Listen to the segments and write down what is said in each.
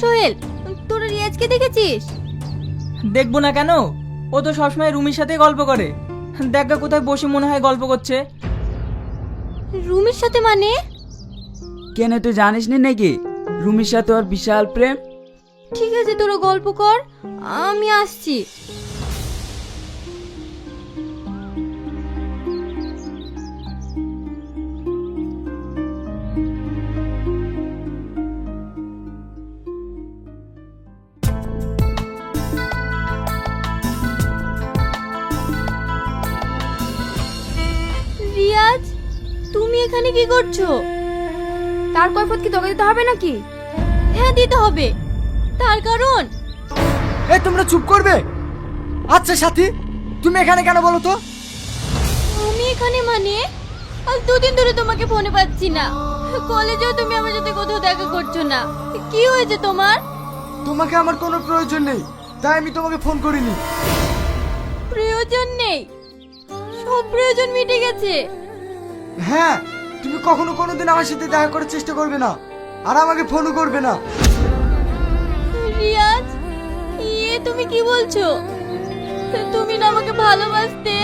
সোহেল তোরা রিয়াজকে দেখেছিস? দেখব না কেন? ও তো সবসময় রুমির সাথে গল্প করে। দেখা কোথায় বসে মনে হয় গল্প করছে। রুমির সাথে মানে? কেন তুই জানিস নি নাকি? রুমির সাথে ওর বিশাল প্রেম। ঠিক আছে তোরা গল্প কর। আমি আসছি। কি করছ? তার কৈফত কি তোকে দিতে হবে নাকি? হ্যাঁ দিতে হবে। তার কারণ? এই তোমরা চুপ করবে? আচ্ছা সাথী তুমি এখানে কেন বলো তো? আমি এখানে মানে? আজ দুদিন ধরে তোমাকে ফোনে পাচ্ছি না। কলেজেও তুমি আমার সাথে কোথাও দেখা করছ না। কি হয়েছে তোমার? তোমাকে আমার কোনো প্রয়োজন নেই তাই আমি তোমাকে ফোন করিনি। প্রয়োজন নেই? সব প্রয়োজন মিটে গেছে। হ্যাঁ তুমি কখনো কোনোদিন আমার সাথে দেখা করার চেষ্টা করবে না। আর আমাকে ফোনও করবে না। রিয়াজ ইয়ে তুমি কি বলছো? তুমি না আমাকে ভালোবাসতে?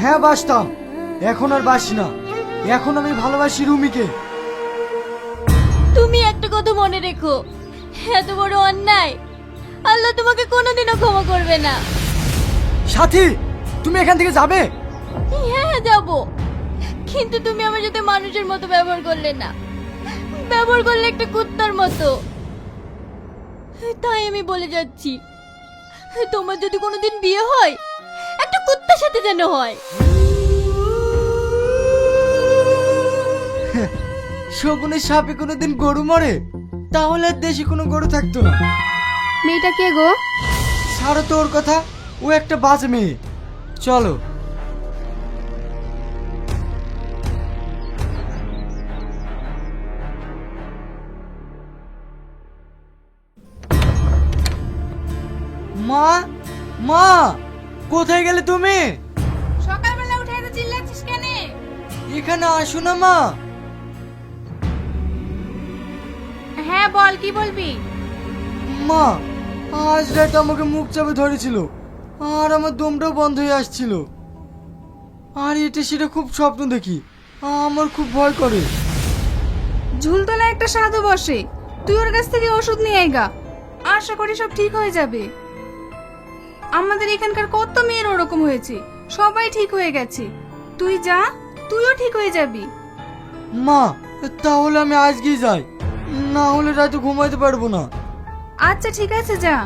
হ্যাঁ বাসতাম। এখন আর বাসি না। এখন আমি ভালোবাসি রুমিকে। তুমি একটা কথা মনে রেখো। এত বড় অন্যায়। আল্লাহ তোমাকে কোনোদিনও ক্ষমা করবে না। সাথী তুমি এখান থেকে যাবে? হ্যাঁ হ্যাঁ যাব। কিন্তু তুমি আমার সাথে মানুষের মতো ব্যবহার করলে না। ব্যবহার করলে একটা কুত্তার মতো। তাই আমি বলে যাচ্ছি তোমার যদি কোনোদিন বিয়ে হয় একটা কুত্তার সাথে যেন হয়। শকুনের সাপে কোনোদিন গরু মরে তাহলে আর দেশে কোনো গরু থাকতো না। মেয়েটা কে গো? ছাড়ো তো ওর কথা ও একটা বাজে মেয়ে। চলো। মা মা কোথায় গেলে তুমি? সকালবেলা উঠে এত চিল্লাচ্ছিস কেন? এখানে আসো না মা। হ্যাঁ বল কি বলবি? মা আজ রাতে আমাকে মুখ চাপে ধরেছিল আর আমার দমটাও বন্ধ হয়ে আসছিল। আর এটা সেটা খুব স্বপ্ন দেখি আমার খুব ভয় করে। ঝুলতলা একটা সাধু বসে তুই ওর কাছ থেকে ওষুধ নিয়ে আইগা আশা করি সব ঠিক হয়ে যাবে। আমাদের এখানকার কত মেয়ের ওরকম হয়েছে? সবাই ঠিক হয়ে গেছে। তুই যা তুইও ঠিক হয়ে যাবি। মা তাহলে আমি আজকেই যাই। না হলে রাতে ঘুমাইতে পারব না। আচ্ছা ঠিক আছে যা।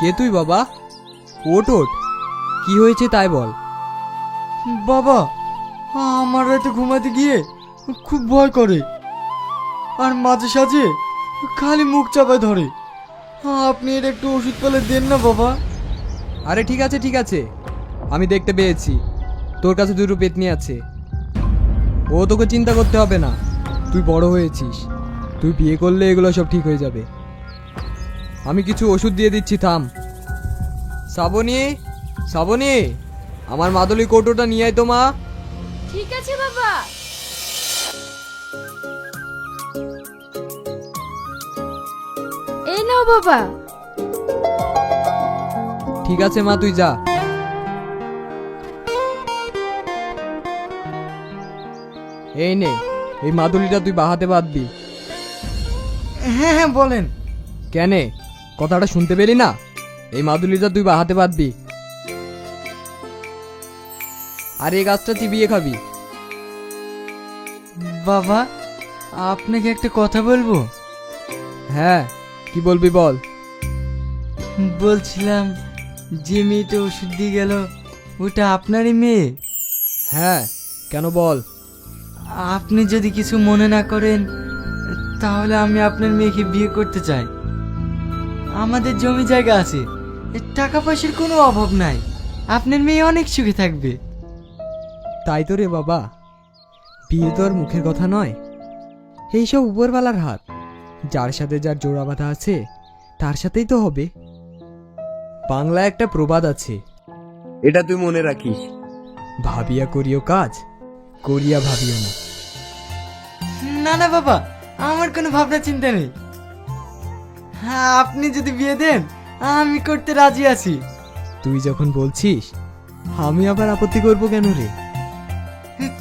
কে তুই বাবা? ওট ওট কি হয়েছে তাই বল। বাবা আমার রাতে ঘুমাতে গিয়ে খুব ভয় করে। আর মাঝে সাঝে খালি মুখ চাপায় ধরে। আপনি এর একটু ওষুধ পেলে দেন না বাবা। আরে ঠিক আছে ঠিক আছে। আমি দেখতে পেয়েছি। তোর কাছে দুটো পেতনি আছে। ও তোকে চিন্তা করতে হবে না। তুই বড় হয়েছিস। তুই বিয়ে করলে এগুলো সব ঠিক হয়ে যাবে। আমি কিছু ওষুধ দিয়ে দিচ্ছি থাম। শ্রাবণী শ্রাবণী আমার মাদলি কৌটোটা নিয়ে আয় তো মা। ঠিক আছে বাবা। এই নাও বাবা। ঠিক আছে মা তুই যা। এই নে এই মাদুলিটা তুই বাহাতে বাঁধবি। হ্যাঁ হ্যাঁ বলেন। কেনে কথাটা শুনতে পেলি না? এই মাদুলিটা তুই বাহাতে বাঁধবি আর এই গাছটা চিবিয়ে খাবি। বাবা আপনাকে একটা কথা বলব? হ্যাঁ কি বলবি বল? বলছিলাম যে মেয়েটা ওষুধ দিয়ে গেল ওটা আপনারই মেয়ে? হ্যাঁ কেন বল? আপনি যদি কিছু মনে না করেন তাহলে আমি আপনার মেয়েকে বিয়ে করতে চাই। আমাদের জমি জায়গা আছে। টাকা পয়সার কোনো অভাব নাই। আপনার মেয়ে অনেক সুখে থাকবে। তাই তো রে বাবা। বিয়ে তো আর মুখের কথা নয়। এইসব উপরওয়ালার হাত। যার সাথে যার জোড়া বাঁধা আছে তার সাথেই তো হবে। বাংলা একটা প্রবাদ আছে। এটা তুই মনে রাখিস। ভাবিয়া করিও কাজ করিয়া ভাবিও না। না না বাবা আমার কোনো ভাবনা চিন্তা নেই। হ্যাঁ আপনি যদি বিয়ে দেন আমি করতে রাজি আছি। তুই যখন বলছিস আমি আবার আপত্তি করব কেন রে?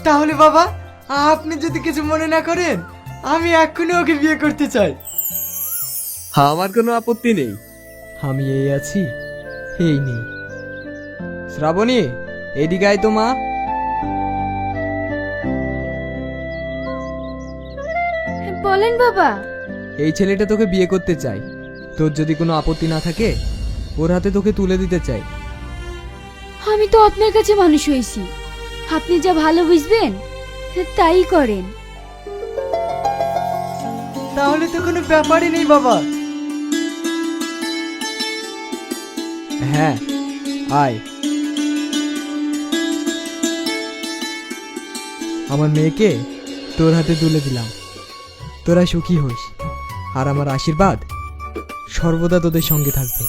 তাহলে বাবা আপনি যদি কিছু মনে না করেন আমি এক্ষুনি ওকে বিয়ে করতে চাই। আমার কোনো আপত্তি নেই। আমি এই আছি এই নেই। শ্রাবণী এদিকে আয় তো মা। বলেন বাবা। এই ছেলেটা তোকে বিয়ে করতে চাই তোর যদি কোনো আপত্তি না থাকে ওর হাতে তোকে তুলে দিতে চাই। আমি তো আপনার কাছে মানুষ হয়েছি। আপনি যা ভালো বুঝবেন তাই করেন। তাহলে তো কোনো ব্যাপারই নেই বাবা। হ্যাঁ আয়। আমার মেয়েকে তোর হাতে তুলে দিলাম। তোরা সুখী হোস। আর আমার আশীর্বাদ সর্বদা তোদের সঙ্গে থাকবে।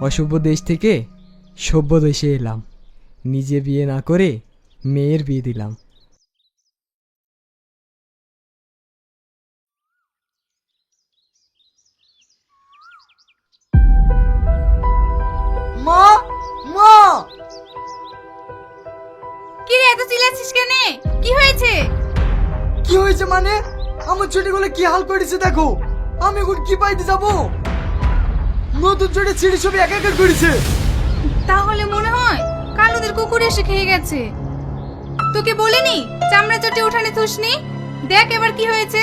অসভ্য দেশ থেকে সভ্য দেশে এলাম। নিজে বিয়ে না করে মেয়ের বিয়ে দিলাম। কি হয়েছে মানে? আমার ছুটিগুলো কি হাল করেছে দেখো। আমি এখন কি পাইতে যাব? নতুন ছুটি ছিঁড়ি সব এক এক করেছে। তাহলে মনে হয় কালুদের কুকুর এসে খেয়ে গেছে। তোকে বলিনি চামড়া চটি উঠানে থুসনি? দেখ এবার কি হয়েছে।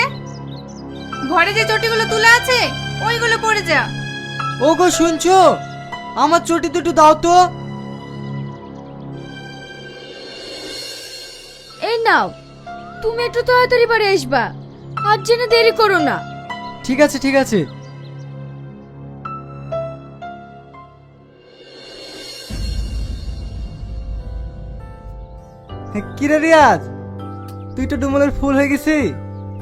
ঘরে যে চটিগুলো তুলে আছে ওইগুলো পড়ে যা। ওগো শুনছো? আমার চটি দুটো দাও তো। এই নাও তুমি একটু তাড়াতাড়ি বাড়ি আসবা। আর যেন দেরি করো না। ঠিক আছে ঠিক আছে। কিরে রিয়াজ? তুই তো ডুমলের ফুল হয়ে গেছি।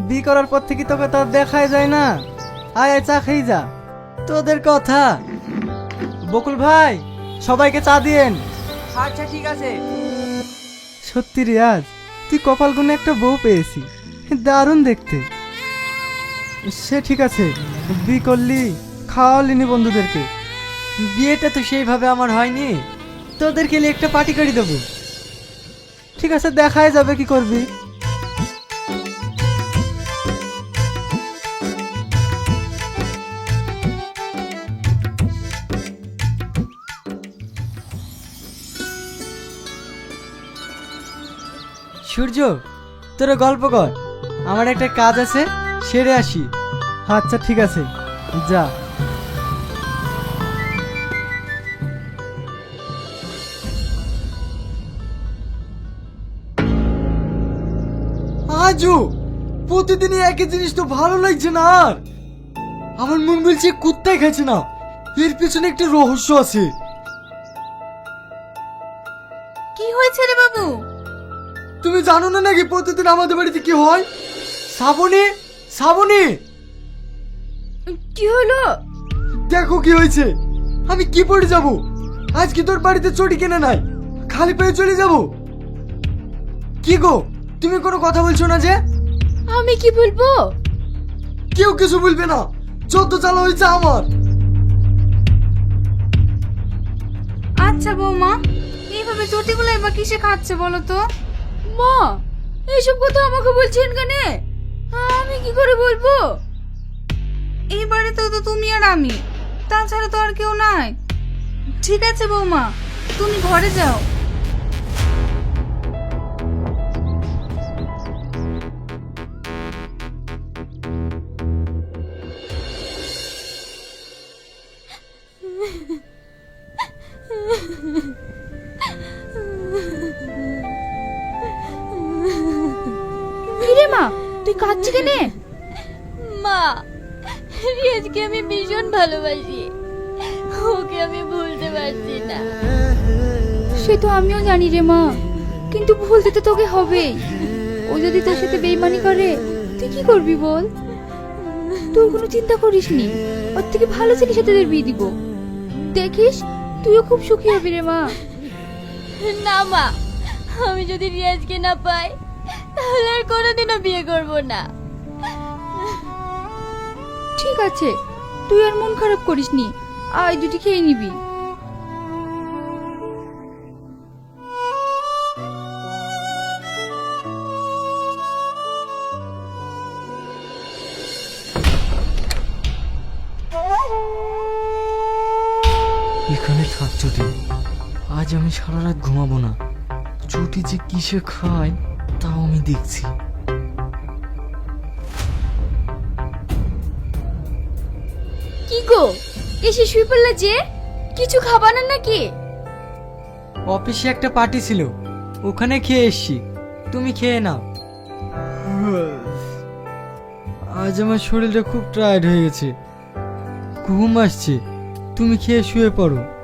বি করার পর থেকে তোকে তো আর দেখাই যায় না। আয় আয় চা খেয়ে যা। তোদের কথা। বকুল ভাই সবাইকে চা দিয়েন। আচ্ছা ঠিক আছে। সত্যি রিয়াজ? তুই কপাল গুনে একটা বউ পেয়েছি। দারুণ দেখতে। সে ঠিক আছে বি করলি খাওয়ালিনি বন্ধুদেরকে। বিয়েটা তো সেইভাবে আমার হয়নি। তোদেরকে একটা পার্টি করে দেবো। ঠিক আছে, দেখাই যাবে কি করবি। সূর্য, তোরা গল্প কর। আমার একটা কাজ আছে, সেরে আসি। আচ্ছা ঠিক আছে। যা। আজু প্রতিদিনই একই জিনিস তো ভালো লাগছে না আর। আমার মন বলছে কুত্তাই খাচ্ছে না। এর পিছনে একটা রহস্য আছে। কি হয়েছে রে বাবু? তুমি জানো না নাকি প্রতিদিন আমাদের বাড়িতে কি হয়? শ্রাবণী শ্রাবণী কি হলো? দেখো কি হয়েছে। আমি কি পড়ে যাব? আজকে তোর বাড়িতে চটি কেনে নাই। খালি পেয়ে চলে যাব। কি গো তুমি কোনো কথা বলছো না যে? আমি কি বলব? কেউ কিছু বলবে না। যত চালা হয়েছে আমার। আচ্ছা বৌমা এইভাবে চটিগুলো এবার কিসে খাচ্ছে বলো তো? মা, এইসব কথা আমাকে বলছেন কেন? আমি কি করে বলব? এই তো তো তুমি আর আমি, তাছাড়া তো আর কেউ নাই। ঠিক আছে বৌমা, তুমি ঘরে যাও। মা তুই কাঁদছি কেন? মা রিয়াজকে আমি ভীষণ ভালোবাসি। ওকে আমি ভুলতে পারছি না। সে তো আমিও জানি রে মা কিন্তু ভুলতে তো তোকে হবেই। ও যদি তোর সাথে বেইমানি করে তুই কি করবি বল? তুই কোনো চিন্তা করিস নি ওর থেকে ভালো ছেলের সাথে তোর বিয়ে দিব। দেখিস তুইও খুব সুখী হবি রে মা। না মা আমি যদি রিয়াজকে না পাই তাহলে আর কোনোদিনও বিয়ে করব না। ঠিক আছে তুই আর মন খারাপ করিস নি আয় দুটি খেয়ে নিবি। এখানে থাক চুটি আজ আমি সারা রাত ঘুমাবো না। চুটি যে কিসে খায়? দেখছি। কি গো? এসে শুয়ে পড়লা যে? কিছু খাবা না নাকি? অফিসে একটা পার্টি ছিল। ওখানে খেয়ে এসছি। তুমি খেয়ে নাও। আজ আমার শরীরটা খুব টায়ার্ড হয়ে গেছে। ঘুম আসছে। তুমি খেয়ে শুয়ে পড়ো।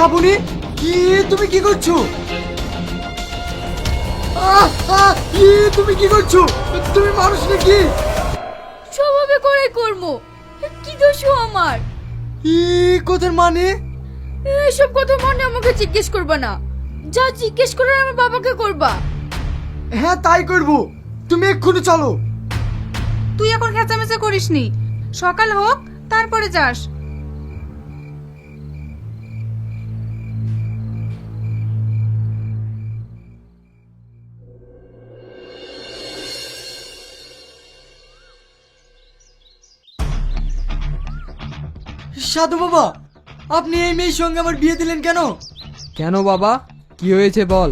শ্রাবণী কি তুমি কি করছ? কি তুমি কি করছ? তুমি মানুষ নাকি? স্বভাবে করে কর্ম কি দোষ আমার? ই কোথার মানে? এসব কথা মনে আমাকে জিজ্ঞেস করবা না। যা জিজ্ঞেস করার আমার বাবাকে করবা। হ্যাঁ তাই করব। তুমি এক্ষুনি চলো। তুই এখন খেঁচামেচা করিস নি সকাল হোক তারপরে যাস। সাধু বাবা আপনি এই মেয়ের সঙ্গে আমার বিয়ে দিলেন কেন? কেন বাবা? কি হয়েছে বল।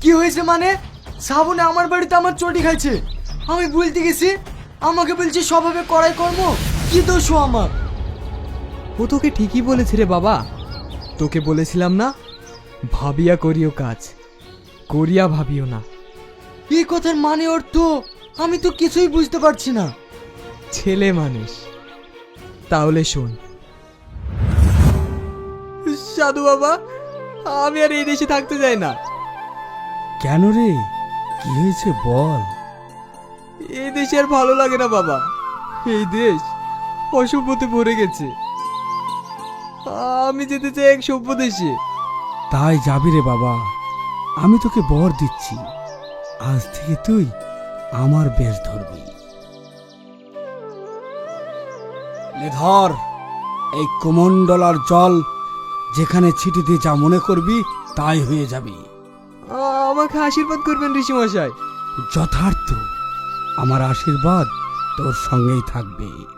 কি হয়েছে মানে? শ্রাবণে আমার বাড়িতে আমার চটি খাইছে। আমি বলতে গেছি আমাকে বলছে স্বভাবে করাই কর্ম কি দোষ আমার? ও তোকে ঠিকই বলেছে রে বাবা। তোকে বলেছিলাম না ভাবিয়া করিও কাজ করিয়া ভাবিও না। এই কথার মানে অর্থ আমি তো কিছুই বুঝতে পারছি না। ছেলে মানুষ। তাহলে শোন সাধু বাবা? আমি আর এই দেশে থাকতে চাই না। কেন রে? কি হয়েছে বল। এই দেশে আর ভালো লাগে না বাবা। এই দেশ অসভ্যতে ভরে গেছে। আমি যেতে চাই এক সভ্য দেশে। তাই যাবি রে বাবা। আমি তোকে বর দিচ্ছি। আজ থেকে তুই আমার বেশ ধরবি। ধর এই কুমন্ডলার জল যেখানে ছিটিতে যা মনে করবি তাই হয়ে যাবি। আমাকে আশীর্বাদ করবেন ঋষিমশাই। যথার্থ। আমার আশীর্বাদ তোর সঙ্গেই থাকবে।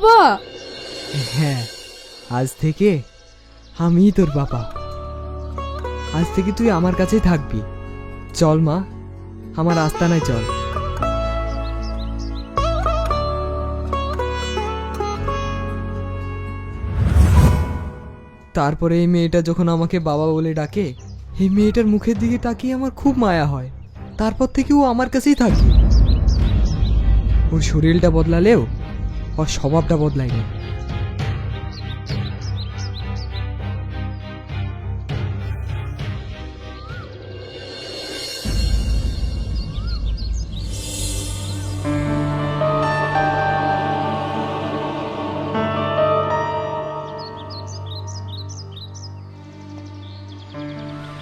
বাবা। হ্যাঁ আজ থেকে আমিই তোর বাবা। আজ থেকে তুই আমার কাছেই থাকবি। চল মা, আমার আস্তানায় চল। তারপরে এই মেয়েটা যখন আমাকে বাবা বলে ডাকে, এই মেয়েটার মুখের দিকে তাকিয়ে আমার খুব মায়া হয়। তারপর থেকে ও আমার কাছেই থাকে। ওর শরীরটা বদলালেও ওর স্বভাবটা বদলায়নি।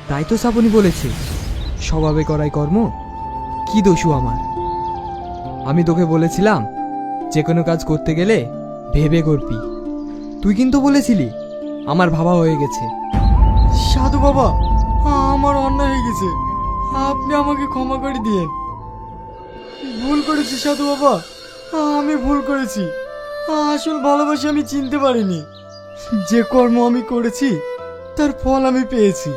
তাই তো শ্রাবণী বলেছে, স্বভাবে করাই কর্ম, কি দোষু আমার? আমি তোকে বলেছিলাম যে কোনো কাজ করতে গেলে ভেবে করবি। তুই কিন্তু বলেছিলি, আমার ভাবা হয়ে গেছে। সাধু বাবা, আমার অন্যায় হয়ে গেছে। আপনি আমাকে ক্ষমা করে দিয়েন। ভুল করেছি সাধু বাবা, আমি ভুল করেছি। আসল ভালোবাসা আমি চিনতে পারিনি। যে কর্ম আমি করেছি, তার ফল আমি পেয়েছি।